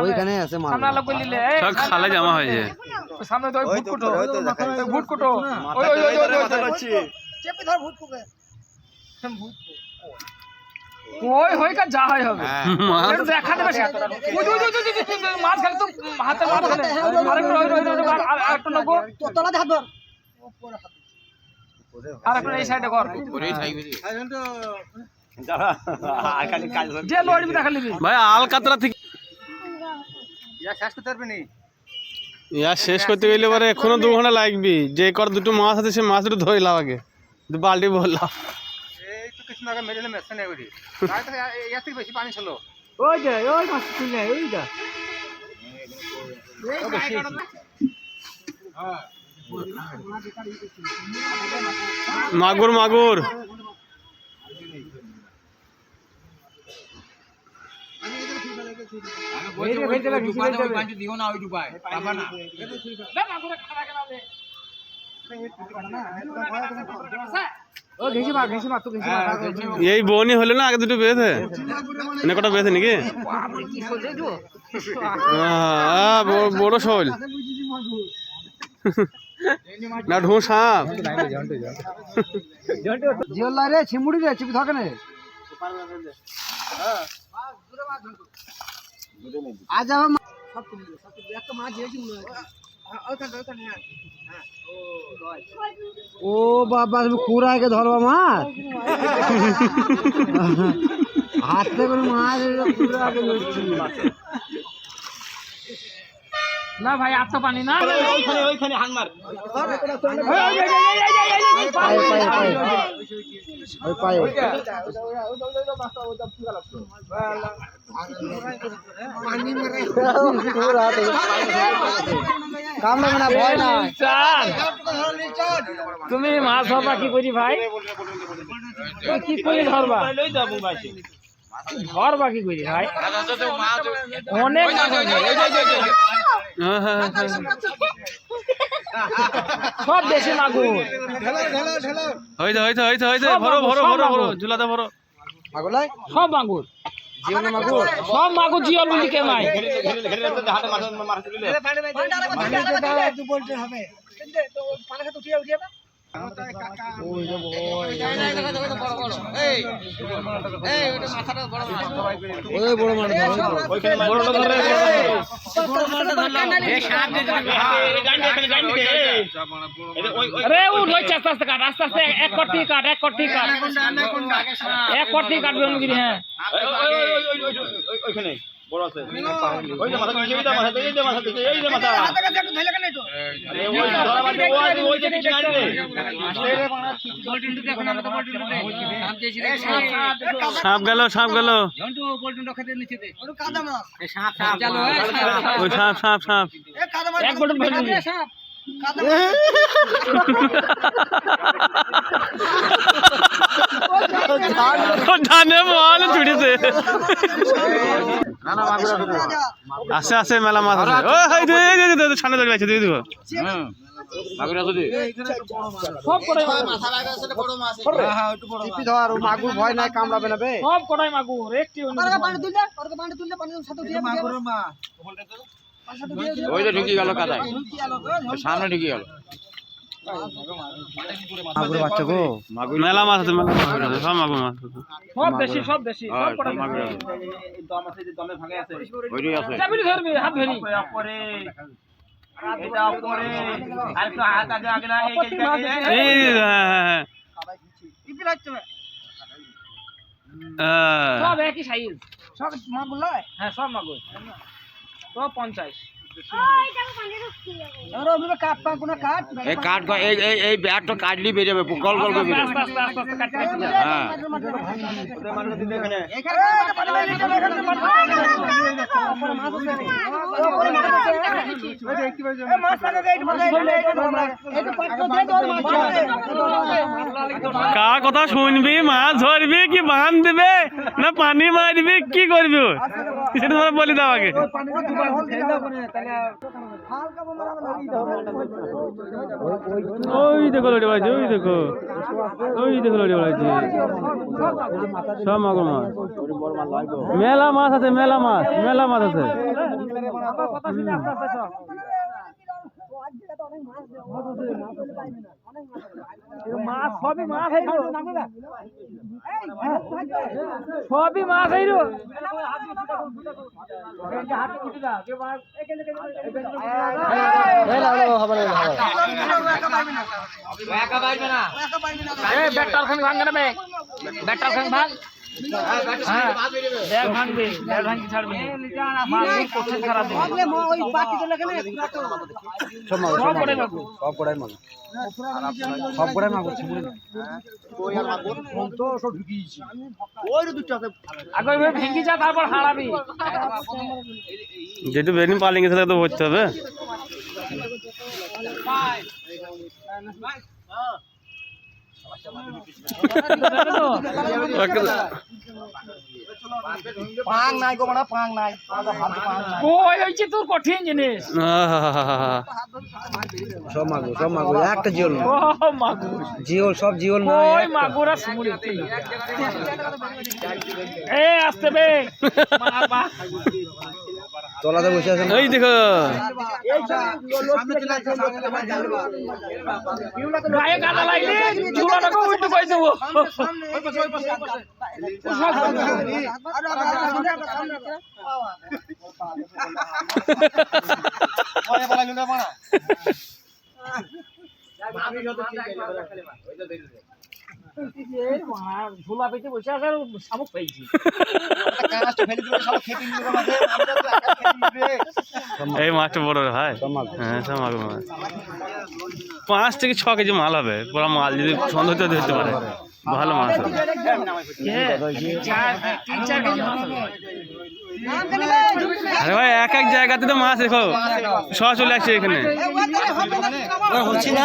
ওইখানে আছে মাল সামনে বললিলে, এই, সব খালে জমা হয়েছে ওই সামনে তো ভুট কুটো, ভুট কুটো, ওই, ওই, ওই, ওই, ওই, ওই। ওই হয়ে কাজ যা হয় হবে একটু দেখা দেবে সে। ওই, ওই, ওই, মাছ খালি তো হাতে মাছ খালি। আরেকটু, ওই, ওই, ওই, ওই, আর- আর- আরেকটু নেব। আরেকটু এই সাইডে কর যে লড়বি দেখা লিবি ভাই আল কাতরা থেকে ইয়া শেষ করতে গেলে পরে এখনও দু ঘণ্টা লাগবি। যে কর দুটো মাছ আছে সে মাছ দুটো ধরে লাও আগে দু বালতি বললাম ওই যে ওই মাছ তুলে ওই যা। মাগুর মাগুর। এই বনি হলে না আগে দুটো বেঁধে এনে কটা বেঁধে নাকি বড় শোল। না, ঢু সাপ। জিওলা রে ছিমুড়ি রে, চিপি থাকে না। আজ আমার মা- ও বাবা, তুমি কুড়াইকে ধরবা মাছ? হাতে করে মাছ কুড়াইকে ধরছি। না ভাই আর তো পানি না। পায়ে পায়ে পায়ে। ওই পায়ে। কাম লাগে না ভয় না তুমি মাছ ধরবা কি করি ভাই? কি করে ধরবা? ধরবা কি করি ভাই? অনেক। সব দেশি মাগুর। হয়েছে হয়েছে হয়েছে হয়েছে ভরো ভরো ভরো ভরো। ঝুলাতে ভরো। সব মাগুর। জীবন সব মাগুর জিয়ল বলি কে নাই ওই বড় মাছ আরে ও রয়েছে আস্তে আস্তে কাট আস্তে আস্তে এক কটি কাট এক কটি কাট এক কটি কাটবে অনুগিরি হ্যাঁ সাপ গেল সাপ গেল। ওই সাপ সাপ সাপ। ধানে বল ছুটেছে। আছে আছে মেলা মাছ আছে ও হাই দে দে দে দে সামনে ধরে আছে দিয়ে দিব সব কটাই মাগুর ভয় নাই কামড়াবে না বে। সব কটাই মাগুর একটি ওই তো ঢুকে গেল কাদায়। সামনে ঢুকে গেল। মাগুর বাচ্চা গো। মাগুর মেলা মাছ আছে মেলা মাছ আছে সব মাগুর মাছ আছে। সব দেশি সব দেশি সব হ্যাঁ, সব মাগুর আছে। ওইটাই আছে। চাবি ধরবি হাত ধরি। পরে এটা পরে আর একটু হাত আগে আগে না এই। হ্যাঁ হ্যাঁ। হ্যাঁ হ্যাঁ। সব একই সাইজ সব মাগুর লয়? হ্যাঁ সব মাগুর। সব পঞ্চাশ। এই কাঠ এই এই এই ব্যাটটা কাটলি বেরোবে গল গল করে। হ্যাঁ কথা শুনবি মাছ ধরবি কি বান দিবে না পানি মারবি কি করবি সেটা তোমরা বলি দাও আগে। ওই দেখো লড়ে বাড়াইছে ওই দেখো। ওই দেখো লড়ে বাড়াইছে সব মাগুর মাছ মেলা মাছ আছে, মেলা মাছ মেলা মাছ আছে। মাছ সবই মাছ হইল সবই মাছ এই ব্যাটার খান ভাঙ না বে ব্যাটার খান ভাঙ হ্যাঁ সব পড়ে যাবে সব যেটু বেরিয়ে পালিয়ে গেছে তো ভরতে হবে। পাং নাই গো মানে পাং নাই কই হইছে তোর কঠিন জিনিস। সব মাগুর সব একটা জিওল না ও জিওল সব জিওল না ওই মাগুর সুমুরি এ আসতে বে তলাতে বসে আছে এই দেখো গায়ে কাদা লাগলে ঝুলাটাকে উল্টো করে দেবো এই মাছটা বড় ভাই। হ্যাঁ পাঁচ থেকে ছ কেজি মাল হবে। পুরো মাল যদি সন্ধ্যা হতে ধরতে পারে। ভালো মাছ। আরে ভাই, এক এক জায়গাতে তো মাছ দেখো। ছ চলে আসছে এখানে। হচ্ছে না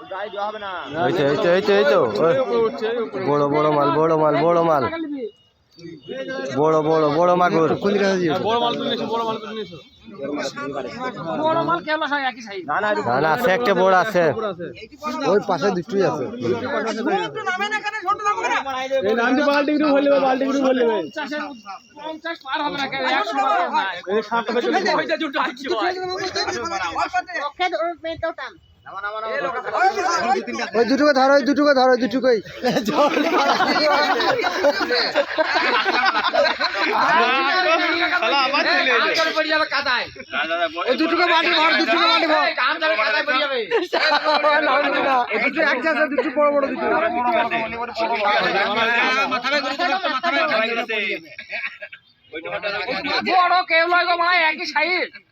এই তো এই তো এই তো এই তো ওই। বড় বড় মাল বড় মাল বড় মাল বড় বড় বড় মাগুর বড় মাল তুলে নিয়েছো বড় মাল তুলে নিয়েছো বড় মাল কেবল হয় একই সাইজ না না আছে একটা বড় আছে ওই পাশে দুটোই আছে এই নামটি বালটি বালটি পঞ্চাশ পার হবে না কেন একশো পার হবে না এই দুটো আছে ওই দুটোকে ধরো ওই দুটোকে ধরো ওই দুটোকেই। দুটোকে মাটি ভর মাটি ভর দুটো দুটো বড় বড় দুটো। বড় কেউ মানে একই সাইজ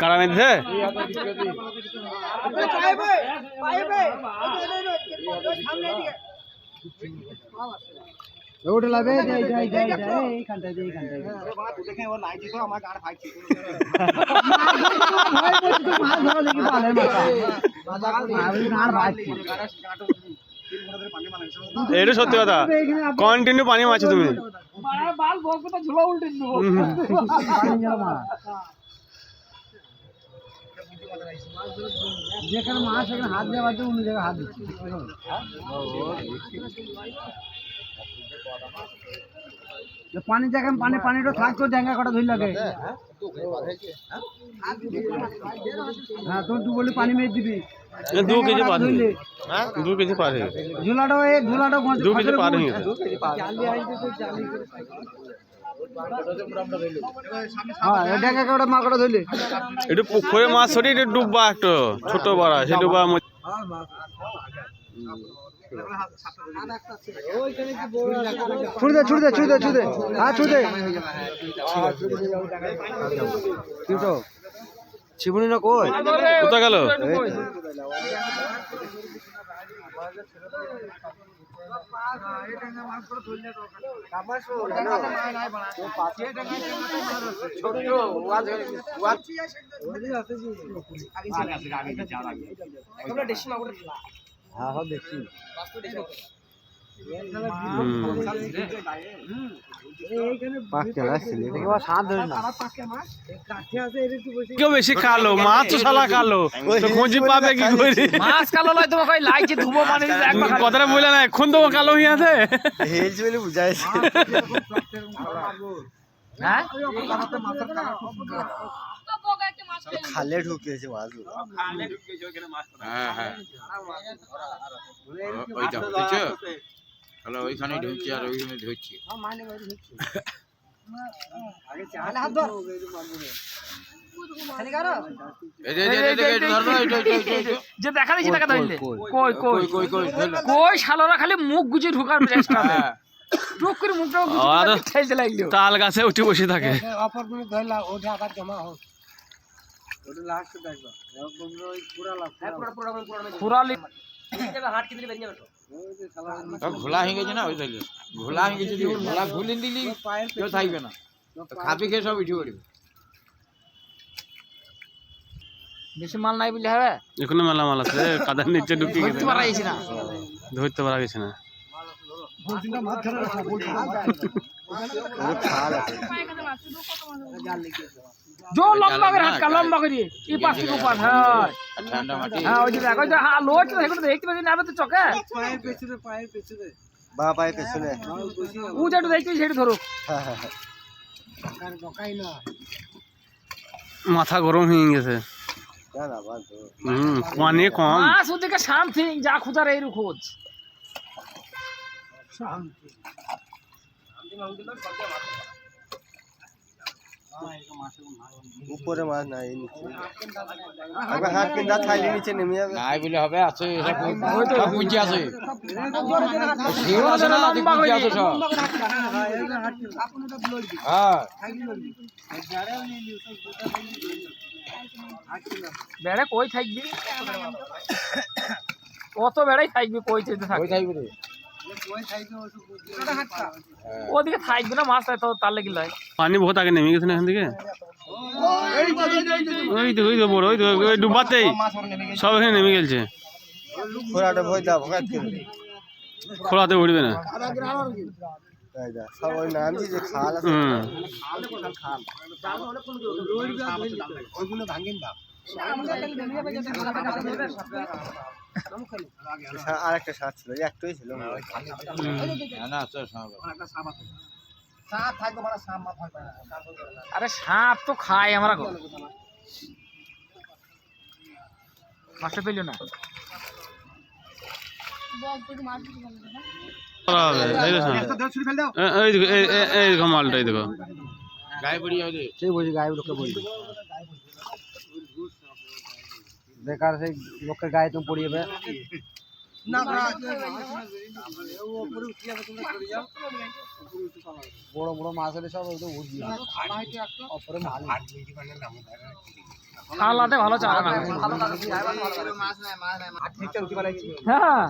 কারা মেধে ওটা লাগবে যাই যাই যাই যাই এইখানটায় যাই এইখানটায় মাছ ধরা দেখি পালে মাথা আর ভাবছি এটা সত্যি কথা। কন্টিনিউ পানি মারছো তুমি। যেখানে মাছ সেখানে হাত দেওয়া বাদ অন্য জায়গায় হাত দিচ্ছি পানি যেখানে পানি, পানিটা থাকতো ড্যাঙ্গা কটা ধরে লাগে হ্যাঁ তোর তুই বলি পানি মেয়ে দিবি। এ দু কেজি পার হয়ে ধরলে গেছে। দু কেজি পার হয়ে পুকুরে মাছ ছড়ি ডুববা একটু। ছোট বড়া সে ডুবা ম- ছুড়ে দে ছুড়ে দে ছুড়ে দে ছুড়ে দে। হ্যাঁ ছুড়ে দে। ছিবুনি না কই কোথা গেল হ্যাঁ হ্যাঁ দেখছি কেউ বেশি খালো মাছ তো শালা খালো তো খুঁজি পাবে কি করে? মাছ কালো তোমাকে ওই ধুবো কথাটা বলে না এখন তো কালো হয়ে আছে? হেলছ বলে বুঝাইছে হ্যাঁ? খালে ঢুকিয়েছে মাছগুলো হ্যাঁ হ্যাঁ। ও- ওইটা বুঝছ? তাহলে ওইখানে ঢুকছি আর ওইখানে ধরছি। যে, এই যে, এই যে, এই যে, ধরো, এইটা, এইটা, এইটা, এইটা। যে দেখা দিচ্ছি টাকা ধরলে কই কই কই কই কই শালারা খালি মুখ গুজে ঢুকার চেষ্টা করে। হ্যাঁ। টুক করে মুখটা গুজে ঠেলতে লাগল। তাল গাছে উঠে বসে থাকে। অপর করে ধরলা ওটা আবার জমা হোক। ওটা লাস্ট দেখবা। পুরা লাস্ট পুরালি সব ঘোলা হয়ে গেছে না ওই থেকে ঘোলা হয়ে গেছে ঘোলা ঘুলিয়ে দিলি কেউ থাকবে না। তো খাপি খেয়ে সব উঠে পড়বে। বেশি মাল নাই বলে হবে? এখনও মেলা মাল আছে কাদার নিচে ঢুকে গেছে। ধরতে পারা গেছি না? ধরতে পারা গেছে না। জো লম্বা করে হাত কা লম্বা করে এই পাশ থেকে পাশ হ্যাঁ। আর ঠান্ডা মাটি। হ্যাঁ ওই যে দেখো যে হ্যাঁ লোট দেখো দেখতে পাচ্ছি না তো চোখে বা পায়ের পেছনে। ও যেটা দেখতে সেটা ধরো মাথা গরম হয়ে গেছে। হুম পানি কম। মাছ ওদিকে সামথিং যা খুঁজার এই খোঁজ। উপরে মাছ নাই নিচে। হাত কিনা থাইলে নিচে নেমে যাবে। নাই বলে হবে আছে সব পুঁজি আছে। শিও আছে না পুঁজি আছে সব? হ্যাঁ। বেড়ে কই থাকবি? কত বেড়াই থাকবি? কই থাকবি রে? ওদিকে থাকবে না মাছ তো তার লেগে লয়। পানি বহুত আগে নেমে গেছে না এখান থেকে? ওই তো ওই তো বড় ওই তো ওই ডুবাতেই। সব এখানে নেমে গেছে খোলাতে উঠবে না। খাল আছে। দাও আর একটা সার ছিল একটাই ছিল না আরে সাপ তো খাই আমরা মাছটা পেল না। এই দেখো এই দেখো এই- এই- এই দেখো মালটা দেখো। গায়ে পড়ি যাবে। রে। সেই বলছি গায়ে লোককে বলছি বেকার সেই লোকের গায়ে তুমি পড়িয়ে যাবে বড় বড় মাছ হলে সব একদম উঠবি অপরে মাল খালাতে ভালো চালা না হ্যাঁ